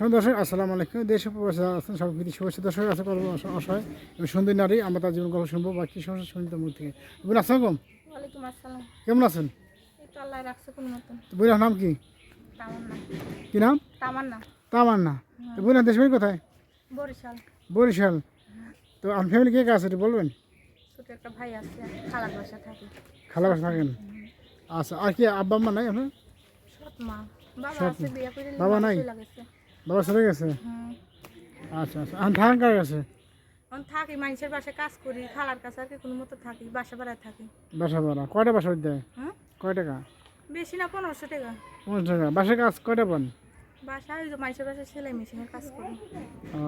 সময় দর্শক? আসসালামু আলাইকুম। দেশ আছেন সব কিছু শুভেচ্ছা দর্শক আছে কর্ম অসহায় এবং সুন্দর নারী আমরা তার জীবন গল্প শুনব। বা কী সমস্যা শুনতে মুখ থেকে। বোন আসসালাম আসসালাম। কেমন আছেন? বোনের নাম কি? তামান্না। কি নাম? তামান্না। তামার না তো বোনের দেশ বাড়ি কোথায়? বরিশাল। বরিশাল। তো আপনার ফ্যামিলি কে কে আছে বলবেন? একটা ভাই আছে খালার বাসা থাকে। খালা বাসা থাকেন? আচ্ছা আর কি আব্বা আম্মা নাই আপনার? বাবা নাই? বাবা চলে গেছে? হুম আচ্ছা আচ্ছা। এখন থাকেন কার কাছে? আমি থাকি মানুষের বাসায় কাজ করি খালার কাছে আর কি কোনো মতো থাকি বাসা ভাড়ায় থাকি। বাসা ভাড়া। কয়টা বাসা দেয় হুম কয় টাকা? বেশি না পনেরোশো টাকা। পঞ্চাশ টাকা। বাসার কাজ কয়টা পান? বাসা ওই যে মানুষের বাসায় সেলাই মেশিনের কাজ করি। ও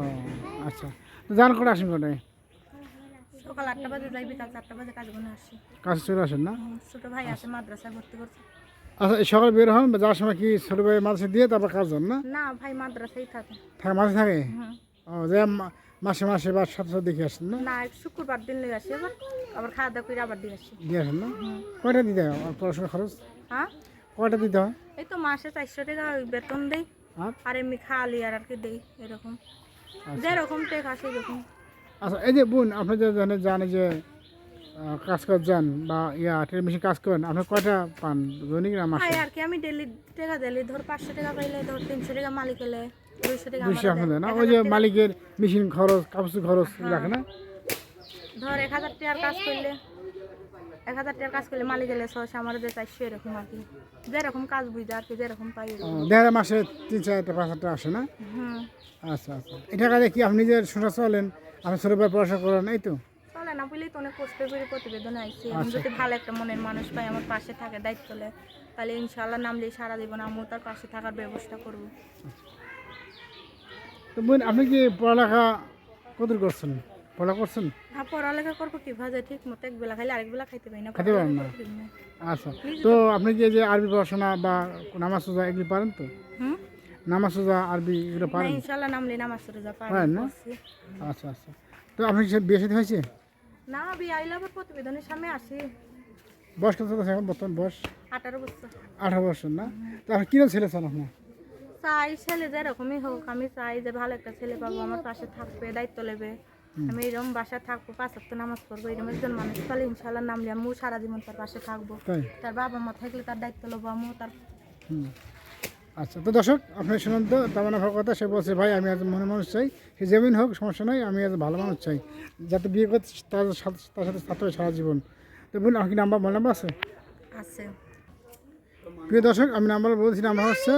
আচ্ছা। যান করে আসেন কটায়? সকাল আটটা বাজে যাই বিকাল চারটা বাজে কাজ বনে আসি। কাছে চলে আসেন না? ছোট ভাই আছে মাদ্রাসায় ভর্তি করছে। আচ্ছা এই সকালে বের হন যাওয়ার সময় কি ছোট ভাই মাঝে দিয়ে তারপর কাজ হন না? না ভাই মাদ্রাসায় থাকে। থাকে মাঝে থাকে? ও যে মাসে মাসে বা সাথে দেখে আসেন না? না শুক্রবার দিন লেগে আসি আবার আবার খাওয়া দাওয়া করে আবার দিয়ে আসি। দিয়ে আসেন না? কয়টা দিতে হয়? আর পড়াশোনার খরচ? হ্যাঁ? কয়টা দিতে হয়? এই তো মাসে চারশো টাকা বেতন দেই। আর? এমনি খাওয়ালি আর আর কি দেই এরকম। যেরকম টেক আসে এরকম। আচ্ছা এই যে বোন আপনি যে জানেন জানে যে কাজ করে যান বা ইয়া টেলিভিশন মেশিন কাজ করেন আপনি কয়টা পান? দৈনিক না মাসে আর কি আমি ডেলি টাকা দিলি ধর পাঁচশো টাকা পাইলে ধর তিনশো টাকা মালিক এলে দুইশো টাকা দুইশো আপনাদের না ওই যে মালিকের মেশিন খরচ কাপড় খরচ রাখে না? ধর এক হাজার টাকার কাজ করলে এক হাজার টাকার কাজ করলে মালিক এলে ছশো আমার দিয়ে চারশো এরকম আর কি। যেরকম কাজ বুঝে আর কি যেরকম পাই দেখা মাসে তিন চার হাজার পাঁচ হাজার টাকা আসে না? হুম আচ্ছা আচ্ছা। এটা কাজে কি আপনি যে সংসার চলেন? আপনি ছোটো পড়াশোনা করেন এই তো? না বুঝলেই তো অনেক কষ্ট করে প্রতিবেদন আইছি। আমি আচ্ছা। যদি ভালো একটা মনের মানুষ পাই আমার পাশে থাকে দায়িত্ব তাহলে ইনশাল্লাহ নাম নামলে সারা জীবন আমিও তার পাশে থাকার ব্যবস্থা করব। তো বোন আপনি কি পড়ালেখা কদূর করছেন? পড়া করছেন? হ্যাঁ পড়ালেখা করব কি ভাজা ঠিক মতো এক বেলা খাইলে আরেক বেলা খাইতে পারি না খেতে পারেন না? না। আচ্ছা। তো আপনি কি যে আরবি পড়াশোনা বা নামাজ সোজা এগুলি পারেন তো? হুম? নামাজ সোজা আরবি এগুলো না, পারেন? ইনশাল্লাহ নামলে নামাজ পারেন না? আচ্ছা আচ্ছা। তো আপনি কি বিয়ে সাথে হয়েছে? না বিয়ে আইলে আবার প্রতিবেদনের সামনে আসি বয়স কত আছে এখন বর্তমান বয়স? আঠারো বছর। আঠারো বছর না? তো আপনি কীরকম ছেলে চান আপনার? চাই ছেলে যেরকমই হোক আমি চাই যে ভালো একটা ছেলে পাবো আমার পাশে থাকবে দায়িত্ব নেবে। আমি এরকম বাসায় থাকব পাঁচ সপ্তাহ নামাজ পড়ব এরকম একজন মানুষ তাহলে ইনশাল্লাহ নামলে আমিও সারা জীবন তার পাশে থাকব। তার বাবা মা থাকলে তার দায়িত্ব নেব আমিও তার। আচ্ছা তো দর্শক আপনি শুনুন তো তেমন ভালো কথা সে বলছে ভাই আমি আজ মনে মানুষ চাই সে যেমন হোক সমস্যা নাই আমি আজ ভালো মানুষ চাই। যাতে বিয়ে করতে তার সাথে তার সাথে হবে সারা জীবন। তো বলুন আমার কি নাম্বার মোবাইল নাম্বার আছে? আছে। প্রিয় দর্শক আমি নাম্বার বলছি নাম্বার হচ্ছে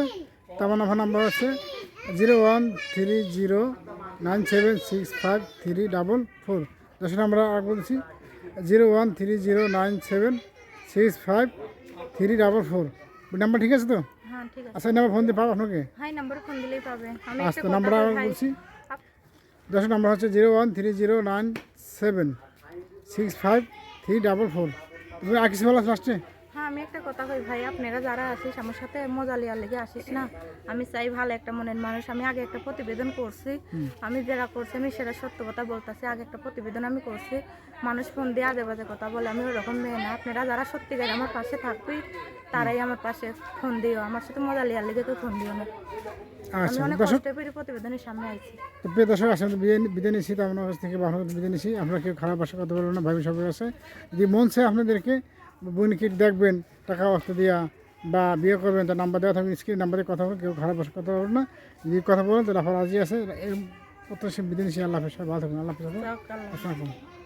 তেমন আমার নাম্বার হচ্ছে zero one three zero nine seven six five three double four. দর্শক আমরা আর বলছি zero one three zero nine seven six five three double four. Number ঠিক আছে তো? হ্যাঁ ঠিক আছে। আচ্ছা এই নাম্বার ফোন দিয়ে পাবো আপনাকে হ্যাঁ নাম্বার ফোন দিলেই পাবে। আমি আচ্ছা নাম্বার বলছি। দশ নাম্বার হচ্ছে zero one three zero nine seven six five three double four তুমি আর কিছু বলো লাস্টে আমি একটা কথা কই ভাই আপনারা যারা আসিস আমার সাথে মজা লিয়ার লেগে আসিস না? আমি চাই ভালো একটা মনের মানুষ আমি আগে একটা প্রতিবেদন করছি। আমি যারা করছি আমি সেটা সত্য কথা বলতেছি আগে একটা প্রতিবেদন আমি করছি। মানুষ ফোন দিয়ে আজে বাজে কথা বলে আমি ওরকম মেয়ে না। আপনারা যারা সত্যিকার আমার পাশে থাকবি তারাই আমার পাশে ফোন দিও। আমার সাথে মজা লিয়ার লেগে কেউ ফোন দিও না। আচ্ছা প্রতিবেদনের সামনে আইছি। দর্শক আসলে বিদায় বিদায় নিচ্ছি। তো আপনার কাছ থেকে ভালো বিদায় নিচ্ছি। আপনারা কেউ খারাপ ভাষা কথা বলবেন না ভাবি সবার কাছে যদি মন চায় আপনাদেরকে বোনকে দেখবেন টাকা অর্থ দিয়া বা বিয়ে করবেন তার নাম্বার দেওয়া থাকবে স্ক্রিন নাম্বারে কথা বলবেন কেউ খারাপ বসে কথা বলবেন না যদি কথা বলেন তাহলে আপনার রাজি আছে এর প্রত্যাশী বিদিন সে আল্লাহ হাফেজ ভালো থাকবেন আল্লাহ হাফেজ আসসালামু